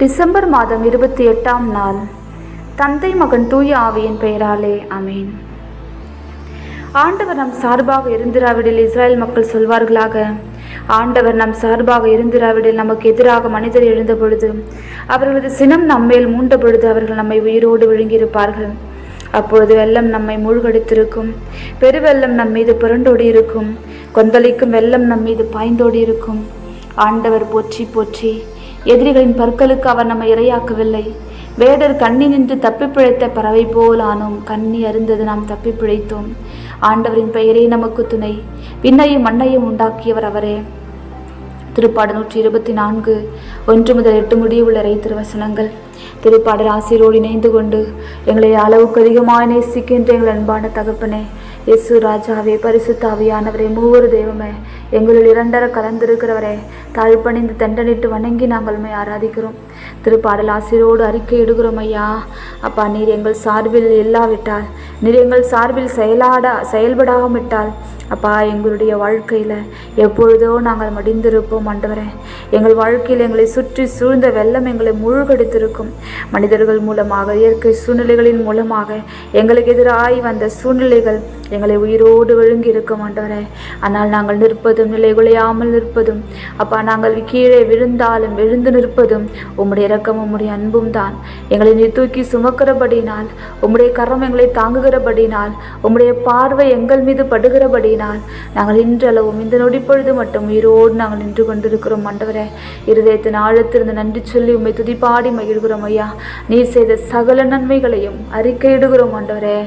December மாதம் இருபத்தி எட்டாம் நாள். தந்தை மகன் தூய ஆவியின் பெயராலே அமேன் ஆண்டவர் நம் சார்பாக இருந்திராவிடில் இஸ்ரேல் மக்கள் சொல்வார்களாக ஆண்டவர் நம் சார்பாக இருந்திராவிடில் நமக்கு எதிராக மனிதர் எழுந்த பொழுது அவர்களது சினம் நம்மேல் மூண்ட பொழுது அவர்கள் நம்மை உயிரோடு விழுங்கியிருப்பார்கள். அப்பொழுது வெள்ளம் நம்மை மூழ்கடித்திருக்கும் பெருவெள்ளம் நம் மீது புரண்டோடி இருக்கும் கொந்தளிக்கும் வெள்ளம் நம் மீது பாய்ந்தோடி இருக்கும் ஆண்டவர் போற்றி போற்றி எதிரிகளின் பற்களுக்கு அவர் நம்மை இரையாக்கவில்லை. வேடர் கண்ணி நின்று தப்பி பிழைத்த பறவை போலானோம் கண்ணி அருந்தது நாம் தப்பி பிழைத்தோம். ஆண்டவரின் பெயரே நமக்கு துணை. விண்ணையும் மண்ணையும் உண்டாக்கியவர் அவரே. திருப்பாடு நூற்றி இருபத்தி நான்கு ஒன்று முதல் எட்டு முடிவுள்ள உள்ள திருவசனங்கள். திருப்பாடல் ஆசிரியரோடு இணைந்து கொண்டு எங்களை அளவுக்கு அதிகமாக நேசிக்கின்ற எங்கள் அன்பான தகப்பனே இயேசு ராஜாவே பரிசுத்தாவியானவரே மூவரு தெய்வமே எங்களுள் இரண்டர கலந்திருக்கிறவரே தாழ்பணிந்து தண்டனிட்டு வணங்கி நாங்கள் உண்மை ஆராதிக்கிறோம். திருப்பாடல் ஆசிரியரோடு அறிக்கை இடுகிறோம் ஐயா. அப்பா நீர் எங்கள் சார்பில் இல்லாவிட்டால் நீர் எங்கள் சார்பில் செயலாட செயல்படாமட்டால் அப்பா எங்களுடைய வாழ்க்கையில் எப்பொழுதோ நாங்கள் மடிந்திருப்போம் ஆண்டவரே. எங்கள் வாழ்க்கையில் எங்களை சுற்றி சூழ்ந்த வெள்ளம் எங்களை முழுகடித்திருக்கும். மனிதர்கள் மூலமாக இயற்கை சூழ்நிலைகளின் மூலமாக எங்களுக்கு எதிராய் வந்த சூழ்நிலைகள் எங்களை உயிரோடு விழுங்கி இருக்கும் ஆண்டவரே. ஆனால் நாங்கள் நிற்பது நிற்பதும் நிலை குலையாமல் நிற்பதும். அப்பா நாங்கள் கீழே விழுந்தாலும் எழுந்து நிற்பதும். உம்முடைய இரக்கம் உம்முடைய அன்பும் தான். எங்களை நீ தூக்கி சுமக்கிறபடினால் உம்முடைய கரம் எங்களை தாங்குகிறபடினால் உம்முடைய பார்வை எங்கள் மீது படுகிறபடினால் நாங்கள் இன்றளவும் இந்த நொடிப்பொழுது மட்டும் உயிரோடு நாங்கள் நின்று கொண்டிருக்கிறோம். ஆண்டவரே இருதயத்தின் ஆழத்திலிருந்து நன்றி சொல்லி உம்மை துதிப்பாடி மகிழ்கிறோம் ஐயா. நீர் செய்த சகல நன்மைகளையும் அறிக்கையிடுகிறோம் ஆண்டவரே.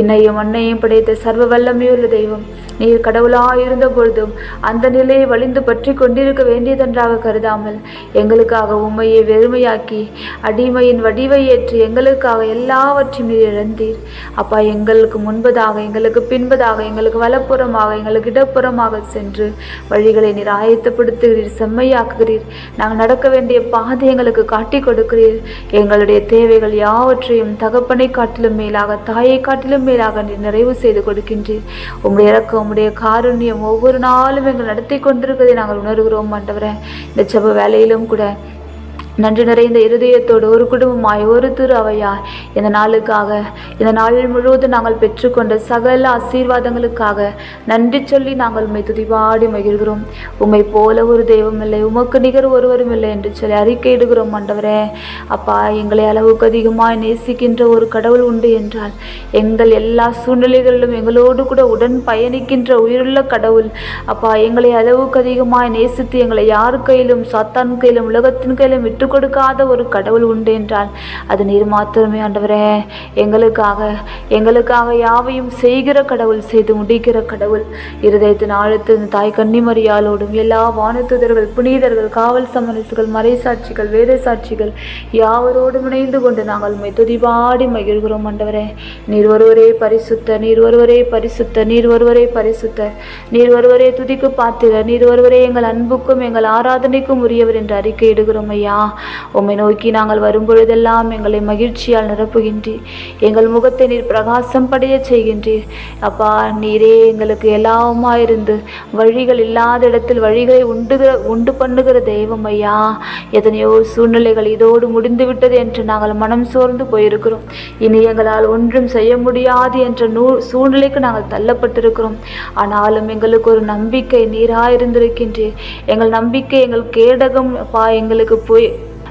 என்னையும் மண்ணையும் படைத்த சர்வ வல்லமையுள்ள தெய்வம். நீர் கடவுளாயிருந்த பொழுதும் அந்த நிலையை வலிந்து பற்றி கொண்டிருக்க வேண்டியதென்றாக கருதாமல் எங்களுக்காக உம்மையை வெறுமையாக்கி அடிமையின் வடிவை ஏற்றி எங்களுக்காக எல்லாவற்றையும் நீர் இழந்தீர். அப்பா எங்களுக்கு முன்பதாக எங்களுக்கு பின்பதாக எங்களுக்கு வலப்புறமாக எங்களுக்கு இடப்புறமாக சென்று வழிகளை நீர் ஆயத்தப்படுத்துகிறீர் செம்மையாக்குகிறீர். நாங்கள் நடக்க வேண்டிய பாதை எங்களுக்கு காட்டி கொடுக்கிறீர். எங்களுடைய தேவைகள் யாவற்றையும் தகப்பனை காட்டிலும் மேலாக தாயை காட்டிலும் மேலாக நீர் நிறைவு செய்து கொடுக்கின்றீர். உம்முடைய இறக்கம் உம்முடைய காருண்யம் ஒவ்வொரு நாளும் எங்கள் நடத்தி கொண்டிருப்பதை நாங்கள் உணர்கிறோம் ஆண்டவரே. இந்த செவ்வ வேலையிலும் கூட நன்றி நிறைந்த இருதயத்தோடு ஒரு குடும்பமாய் ஒரு திருவையாய் இந்த நாளுக்காக இந்த நாளில் முழுவதும் நாங்கள் பெற்றுக்கொண்ட சகல ஆசீர்வாதங்களுக்காக நன்றி சொல்லி நாங்கள் உண்மை துதிபாடி மகிழ்கிறோம். உம்மை போல ஒரு தெய்வம் இல்லை உமக்கு நிகர் ஒருவரும் இல்லை என்று சொல்லி அறிக்கையிடுகிறோம் ஆண்டவரே. அப்பா எங்களை அளவுக்கு அதிகமாய் நேசிக்கின்ற ஒரு கடவுள் உண்டு என்றால் எங்கள் எல்லா சூழ்நிலைகளிலும் எங்களோடு கூட உடன் பயணிக்கின்ற உயிருள்ள கடவுள். அப்பா எங்களை அளவுக்கு அதிகமாய் நேசித்து எங்களை யார் கையிலும் சாத்தான் கையிலும் உலகத்தின் கையிலும் விட்டு கொடுக்காத ஒரு கடவுள் உண்டு என்றால் அது நீர் மாத்திரமே ஆண்டவரே. எங்களுக்காக எங்களுக்காக யாவையும் செய்கிற கடவுள் செய்து முடிக்கிற கடவுள். இருதயத்தின் ஆழத்தின் தாய் கன்னிமரியாலோடும் எல்லா வானத்துதர்கள் புனிதர்கள் காவல் சமரசுகள் மறைசாட்சிகள் வேத சாட்சிகள் யாவரோடும் இணைந்து கொண்டு நாங்கள் உம்மை துதிபாடி மகிழ்கிறோம் ஆண்டவரே. நீர் ஒருவரே பரிசுத்த நீர் ஒருவரே பரிசுத்த நீர் ஒருவரே பரிசுத்த நீர் ஒருவரே துதிக்கு பாத்திர நீர் ஒருவரே எங்கள் அன்புக்கும் எங்கள் ஆராதனைக்கும் உரியவர் என்று அறிக்கையிடுகிறோம் ஐயா. உம்மை நோக்கி நாங்கள் வரும்பொழுதெல்லாம் எங்களை மகிழ்ச்சியால் நிரப்புகின்றீர். எங்கள் முகத்தை நீர் பிரகாசம் படைய செய்கின்றீர். அப்பா நீரே எங்களுக்கு எல்லாமா இருந்து வழிகள் இல்லாத இடத்தில் வழிகளை உண்டுகிற உண்டு பண்ணுகிற தெய்வம் ஐயா. எத்தனையோ சூழ்நிலைகள் இதோடு முடிந்துவிட்டது என்று நாங்கள் மனம் சோர்ந்து போயிருக்கிறோம். இனி எங்களால் ஒன்றும் செய்ய முடியாது என்ற நூ சூழ்நிலைக்கு நாங்கள் தள்ளப்பட்டிருக்கிறோம். ஆனாலும் எங்களுக்கு ஒரு நம்பிக்கை நீராயிருந்திருக்கின்றீர். எங்கள் நம்பிக்கை எங்கள் கேடகம் அப்பா எங்களுக்கு போய்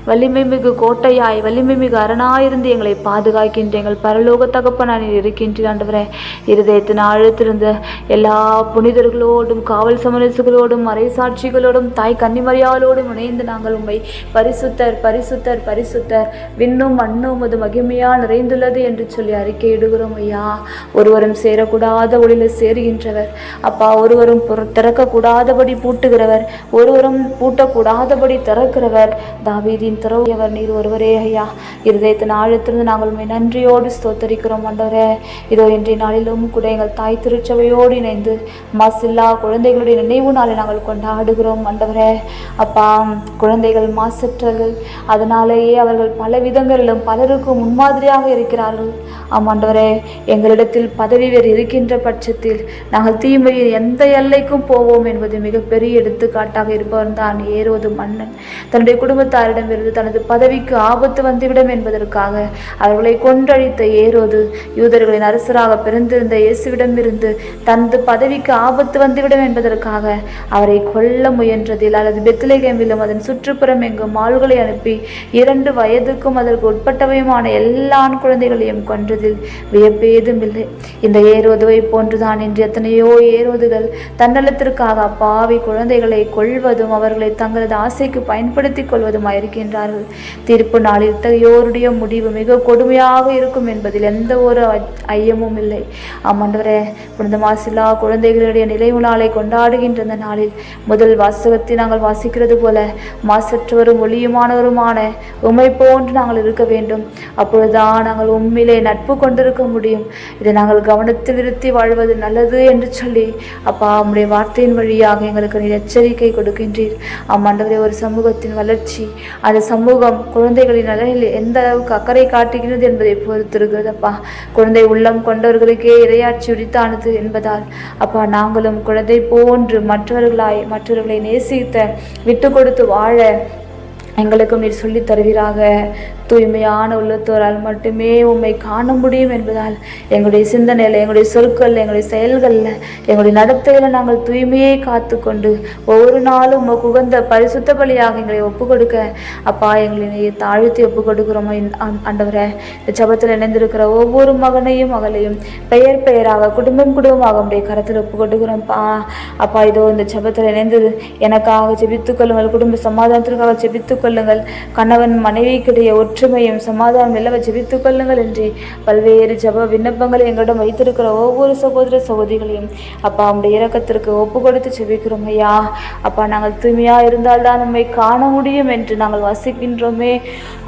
வலிமை மிகு கோட்டையாய் வலிமை மிகு அரணாயிருந்து எங்களை பாதுகாக்கின்ற எங்கள் பரலோக தகப்பனான் இருக்கின்ற ஆண்டவரே இருதயத்தின் ஆழத்திருந்த எல்லா புனிதர்களோடும் காவல் சமரசுகளோடும் மறைசாட்சிகளோடும் தாய் கன்னிமரியாளோடும் இணைந்து நாங்கள் உண்மை பரிசுத்தர் பரிசுத்தர் பரிசுத்தர் விண்ணும் மண்ணும் அது மகிமையா நிறைந்துள்ளது என்று சொல்லி அறிக்கையிடுகிறோம் ஐயா. ஒருவரும் சேரக்கூடாத ஒளியில் சேருகின்றவர். அப்பா ஒருவரும் திறக்கக்கூடாதபடி பூட்டுகிறவர். ஒருவரும் பூட்டக்கூடாதபடி திறக்கிறவர். தாவீதின் துறவியவர் நீர் ஒருவரே ஐயா. இருதயத்தின் ஆழத்திலிருந்து நாங்கள் உண்மை நன்றியோடு ஸ்தோத்தரிக்கிறோம் ஆண்டவரே இதோ இன்றைய நாளிலும் கூட எங்கள் தாய் திருச்சபையோடு இணைந்து மாசில்லா குழந்தைகளுடைய நினைவு நாளை நாங்கள் கொண்டாடுகிறோம் ஆண்டவரே அப்பா குழந்தைகள் மாசற்றர்கள் அதனாலேயே அவர்கள் பல விதங்களிலும் பலருக்கும் முன்மாதிரியாக இருக்கிறார்கள். ஆமாண்டவரே எங்களிடத்தில் பதவி வேறு இருக்கின்ற பட்சத்தில் நாங்கள் தீமையில் எந்த எல்லைக்கும் போவோம் என்பது மிகப்பெரிய எடுத்துக்காட்டாக இருப்பவன் தான் ஏறுவது மன்னன். தன்னுடைய குடும்பத்தாரிடம் பொழுது தனது பதவிக்கு ஆபத்து வந்துவிடும் என்பதற்காக அவர்களை கொன்றழித்த ஏரோது யூதர்களின் அரசராக பிறந்திருந்த இயேசுவிடமிருந்து தனது பதவிக்கு ஆபத்து வந்துவிடும் என்பதற்காக அவரை கொல்ல முயன்றதில் அல்லது பெத்லகேமிலும் அதன் சுற்றுப்புறம் எங்கும் ஆள்களை அனுப்பி இரண்டு வயதுக்கும் அதற்கு உட்பட்டவையுமான எல்லா ஆண் குழந்தைகளையும் கொன்றதில் வியப்பேதும் இல்லை. இந்த ஏரோதுவை போன்றுதான் இன்று எத்தனையோ ஏரோதுகள் தன்னலத்திற்காக அப்பாவி குழந்தைகளை கொள்வதும் அவர்களை தங்களது ஆசைக்கு பயன்படுத்திக் கொள்வதுமாயிருக்கின்றார்கள் தீர்ப்பு நாளில் இத்தகையோருடைய முடிவு மிக கொடுமையாக இருக்கும் என்பதில் எந்த ஒரு ஐயமும் இல்லை. ஆமாண்டவரே புனித மாசிலா குழந்தைகளுடைய நினைவு நாளை கொண்டாடுகின்ற இந்த நாளில். முதல் வாசகத்தை நாங்கள் வாசிக்கிறது போல மாசற்றவரும் ஒளியுமானவருமான உமை போன்று நாங்கள் இருக்க வேண்டும். அப்பொழுதுதான் நாங்கள் உண்மையிலே நட்பு கொண்டிருக்க முடியும். இதை நாங்கள் கவனத்தில் இருத்தி வாழ்வது நல்லது என்று சொல்லி அப்பா உம்முடைய வார்த்தையின் வழியாக எங்களுக்கு நீர் எச்சரிக்கை கொடுக்கின்றீர். ஆமாண்டவரே ஒரு சமூகத்தின் வளர்ச்சி அந்த சமூகம் குழந்தைகளின் நலனில் எந்த அளவுக்கு அக்கறை காட்டுகிறது என்பதை பொறுத்திருக்கிறது அப்பா குழந்தை உள்ளம் கொண்டவர்களுக்கே இரையாட்சி உரித்தானது என்பதால். அப்பா நாங்களும் குழந்தை போன்று மற்றவர்களாய் மற்றவர்களை நேசித்த விட்டு கொடுத்து வாழ எங்களுக்கும் நீர் சொல்லித் தருவீராக. தூய்மையான உள்ளத்தோரால் மட்டுமே உம்மை காண முடியும் என்பதால் எங்களுடைய சிந்தனையில் எங்களுடைய சொற்கள் எங்களுடைய செயல்களில் எங்களுடைய நடத்தையில் நாங்கள் தூய்மையை காத்துக்கொண்டு ஒவ்வொரு நாளும் உமக்கு உகந்த பரிசுத்த பலியாக எங்களை ஒப்பு கொடுக்க அப்பா எங்களை தாழ்த்தி ஒப்பு கொடுக்கிறோம் அண்டவரை இந்த ஜபத்தில் இணைந்திருக்கிற ஒவ்வொரு மகனையும் மகளையும் பெயர் பெயராக குடும்பம் குடும்பமாக உடைய கரத்தில் ஒப்பு கொடுக்குறோம்ப்பா அப்பா இதோ இந்த ஜபத்தில் இணைந்தது. எனக்காக ஜெபித்துக் கொள்ளுங்கள். குடும்ப சமாதானத்திற்காக ஜெபித்துக் கொள்ளுங்கள். கணவன் மனைவிக்கிடையே ஒற்றுமையும் சமாதானம் நிலவ ஜெபித்துக் கொள்ளுங்கள் என்று பல்வேறு ஜப விண்ணப்பங்களை எங்களிடம் வைத்திருக்கிற ஒவ்வொரு சகோதர சகோதரிகளையும் அப்பா உடைய இறக்கத்திற்கு ஒப்பு கொடுத்து ஜெபிக்கிறோம் ஐயா. அப்பா நாங்கள் தூய்மையாக இருந்தால்தான் நம்மை காண முடியும் என்று நாங்கள் வசிக்கின்றோமே.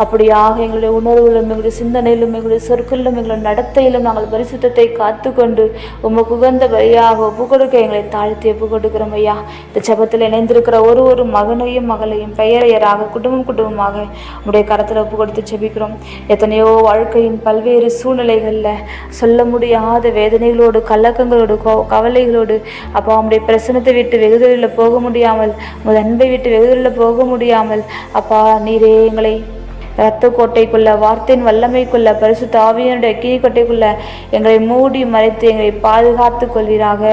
அப்படியாக எங்களுடைய உணர்வுகளும் எங்களுடைய சிந்தனையிலும் எங்களுடைய சொற்களிலும் எங்களுடைய நடத்தையிலும் நாங்கள் பரிசுத்தத்தை காத்துக்கொண்டு உமக்கு உகந்த வழியாக ஒப்பு கொடுக்க எங்களை தாழ்த்தி ஒப்பு கொடுக்கிறோம் ஐயா. இந்த ஜபத்தில் இணைந்திருக்கிற ஒரு ஒரு மகனையும் மகளையும் பெயரையராக குடும்பம் குடும்பமாக உடைய கரத்தில் ஒப்பு கொடுத்து ஜெபிக்கிறோம். எத்தனையோ வாழ்க்கையின் பல்வேறு சூழ்நிலைகளில் சொல்ல முடியாத வேதனைகளோடு கலக்கங்களோடு கோ- கவலைகளோடு அப்போ அவனுடைய பிரசனத்தை விட்டு வெகு போக முடியாமல் உமது அன்பை விட்டு வெகு போக முடியாமல் அப்பா நீரே எங்களை இரத்த கோட்டைக்குள்ள வார்த்தையின் வல்லமைக்குள்ள பரிசுத்த ஆவியனுடைய கீழ்கோட்டைக்குள்ள எங்களை மூடி மறைத்து எங்களை பாதுகாத்து கொள்வீராக.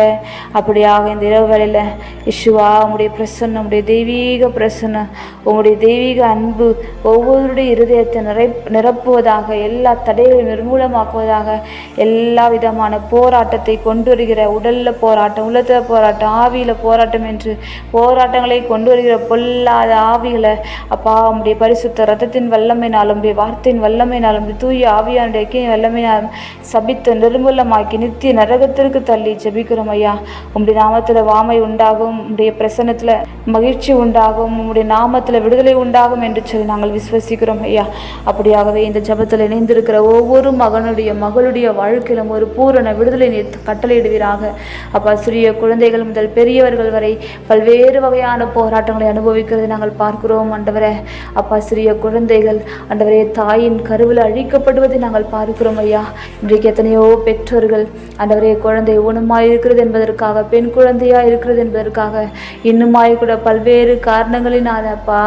அப்படியாக இந்த இரவு வேளையில் இஷுவா உங்களுடைய பிரசன்னம் உங்களுடைய தெய்வீக பிரசன்னம் உங்களுடைய தெய்வீக அன்பு ஒவ்வொருடைய இருதயத்தை நிறை நிரப்புவதாக எல்லா தடைகளையும் நிர்மூலமாக்குவதாக எல்லா விதமான போராட்டத்தை கொண்டு வருகிற உடலில் போராட்டம் உள்ளத்தில் போராட்டம் ஆவியில் போராட்டம் என்று போராட்டங்களை கொண்டு வருகிற பொல்லாத ஆவிகளை அப்பா உங்களுடைய பரிசுத்த ரத்தத்தின் வல்ல உம்முடைய வார்த்தையின் வல்லமையினாலும் தூய ஆவியானுடைய இயற்கையின் சபித்து நிர்மூலமாக்கி நித்திய நரகத்திற்கு தள்ளி ஜபிக்கிறோம் ஐயா. உம்முடைய நாமத்துல வாமை உண்டாகும் உம்முடைய பிரசன்னத்துல மகிழ்ச்சி உண்டாகும் உம்முடைய நாமத்துல விடுதலை உண்டாகும் என்று சொல்லி நாங்கள் விசுவசிக்கிறோம் ஐயா. அப்படியாகவே இந்த ஜெபத்தில் இணைந்திருக்கிற ஒவ்வொரு மகனுடைய மகளுடைய வாழ்க்கையிலும் ஒரு பூரண விடுதலை கட்டளையிடுவீராக. அப்பா சிறிய குழந்தைகள் முதல் பெரியவர்கள் வரை பல்வேறு வகையான போராட்டங்களை அனுபவிக்கிறது நாங்கள் பார்க்கிறோம் ஆண்டவரே. அப்பா சிறிய குழந்தைகள் ஆண்டவரே தாயின் கருவில் அழிக்கப்படுவதை நாங்கள் பார்க்கிறோம் ஐயா. இன்றைக்கு எத்தனையோ பெற்றோர்கள் ஆண்டவரே குழந்தை ஊனமாக இருக்கிறது என்பதற்காக பெண் குழந்தையா இருக்கிறது என்பதற்காக இன்னுமாய் கூட பல்வேறு காரணங்களினால் அப்பா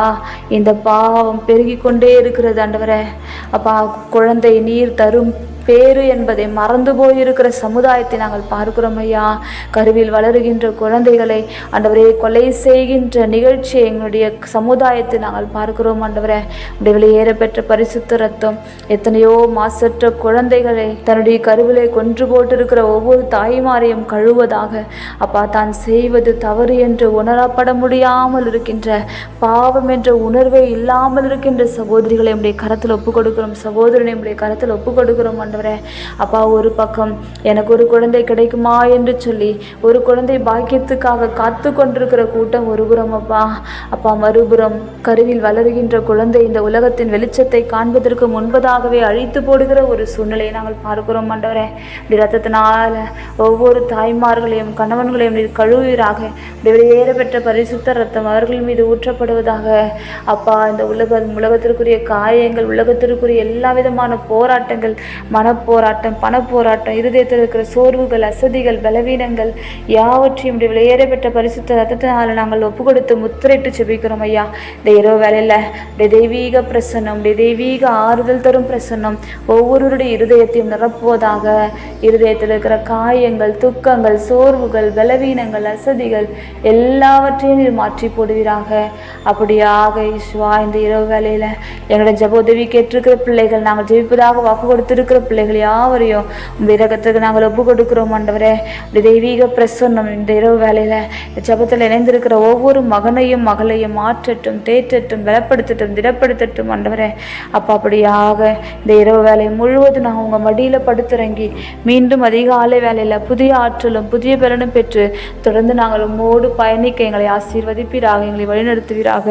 இந்த பாவம் பெருகி கொண்டே இருக்கிறது ஆண்டவரே. அப்பா குழந்தை நீர் தரும் பேரு என்பதை மறந்து போயிருக்கிற சமுதாயத்தை நாங்கள் பார்க்கிறோம் ஐயா. கருவில் வளருகின்ற குழந்தைகளை ஆண்டவரே கொலை செய்கின்ற நிகழ்ச்சியை எங்களுடைய சமுதாயத்தை நாங்கள் பார்க்கிறோம் ஆண்டவரே. உடைய வெளியேற பெற்ற பரிசுத்த ரத்தம் எத்தனையோ மாசற்ற குழந்தைகளை தன்னுடைய கருவிலை கொன்று போட்டிருக்கிற ஒவ்வொரு தாய்மாரையும் கழுவதாக அப்பா தான் செய்வது தவறு என்று உணரப்பட முடியாமல் இருக்கின்ற பாவம் என்ற உணர்வே இல்லாமல் இருக்கின்ற சகோதரிகளை நம்முடைய கரத்தில் ஒப்பு கொடுக்கிறோம் சகோதரனை உடைய கரத்தில் ஒப்புக் கொடுக்கிறோம் ஆண்டவரே. அப்பா ஒரு பக்கம் எனக்கு ஒரு குழந்தை கிடைக்குமா என்று சொல்லி ஒரு குழந்தை பாக்கியத்துக்காக காத்து கொண்டிருக்கிற கூட்டம் ஒருபுறம் அப்பா. அப்பா மறுபுறம் கருவில் வளருகின்ற குழந்தை இந்த உலகத்தின் வெளிச்சத்தை காண்பதற்கு முன்பதாகவே அழித்து போடுகிற ஒரு சூழ்நிலையை நாங்கள் பார்க்கிறோம் ஆண்டவரே. இப்படி ரத்தத்தினால ஒவ்வொரு தாய்மார்களையும் கணவன்களையும் நீர் கழுவீராக வெளியேற பெற்ற பரிசுத்த ரத்தம் அவர்கள் மீது ஊற்றப்படுவதாக. அப்பா இந்த உலக உலகத்திற்குரிய காயங்கள் உலகத்திற்குரிய எல்லா விதமான போராட்டங்கள் மன மனப்போராட்டம் பணப்போராட்டம் இருதயத்தில் இருக்கிற சோர்வுகள் அசதிகள் பலவீனங்கள் யாவற்றையும் வெளியேறப்பெற்ற வெளியேற பெற்ற பரிசுத்த ரத்தத்தினால் நாங்கள் ஒப்பு கொடுத்து முத்திரையிட்டு செபிக்கிறோம் ஐயா. இந்த இரவு வேலையில் உடைய தெய்வீக பிரசன்னம் உடைய தெய்வீக ஆறுதல் தரும் பிரசன்னம் ஒவ்வொருவருடைய இருதயத்தையும் நிரப்புவதாக இருதயத்தில் இருக்கிற காயங்கள் துக்கங்கள் சோர்வுகள் பலவீனங்கள் அசதிகள் எல்லாவற்றையும் நீர் மாற்றி போடுவீராக. அப்படியாக ஈஸ்வா இந்த இரவு வேலையில் எங்களுடைய ஜப உதவி கேட்டிருக்கிற பிள்ளைகள் நாங்கள் ஜெபிப்பதாக வாக்கு கொடுத்திருக்கிற பிள்ளைகள் யாவரையும் இந்த இரக்கத்துக்கு நாங்கள் ஒப்பு கொடுக்குறோம் ஆண்டவரே. இந்த தெய்வீக பிரசன்னம் இந்த இரவு வேலையில் இந்த ஜபத்தில் இணைந்திருக்கிற ஒவ்வொரு மகனையும் மகளையும் மாற்றட்டும் தேற்றட்டும் பலப்படுத்தட்டும் திடப்படுத்தட்டும் ஆண்டவரே. அப்போ அப்படியாக இந்த இரவு வேலை முழுவதும் நாங்கள் உங்கள் மடியில் படுத்துறங்கி மீண்டும் அதிகாலை வேலையில் புதிய ஆற்றலும் புதிய பலனும் பெற்று தொடர்ந்து நாங்கள் உம்மோடு பயணிக்க எங்களை ஆசீர்வதிப்பீராக எங்களை வழிநடத்துவீராக.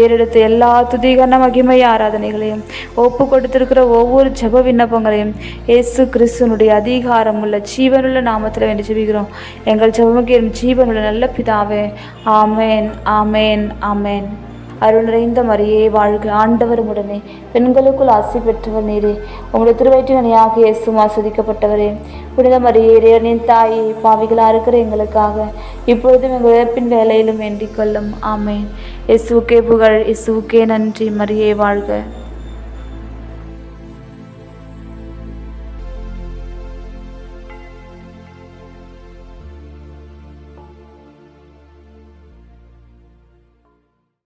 ஏறெடுத்த எல்லா துதிகரண மகிமை ஆராதனைகளையும் ஒப்பு கொடுத்திருக்கிற ஒவ்வொரு ஜப விண்ணப்பங்களையும் இயேசு கிறிஸ்துனுடைய அதிகாரம் உள்ள ஜீவனுள்ள நாமத்தில் வேண்டி ஜெபிக்கிறோம். எங்கள் ஜெபமுக்கு ஜீவனுள்ள நல்ல பிதாவே ஆமேன் ஆமேன் ஆமேன். அருள் நிறைந்த மரியே வாழ்க ஆண்டவர் உடனே பெண்களுக்குள் ஆசை பெற்றவர் நீரே. உங்களுடைய திருவயிற்றினையாக இயேசுமா சுதிக்கப்பட்டவரே புனித மரியே இறைவனின் தாயே பாவிகளாக இருக்கிற எங்களுக்காக இப்பொழுதும் எங்கள் இறப்பின் வேலையிலும் வேண்டிக் கொள்ளும். ஆமேன். இயேசுக்கே புகழ் இயேசுக்கே நன்றி. மரியே வாழ்க.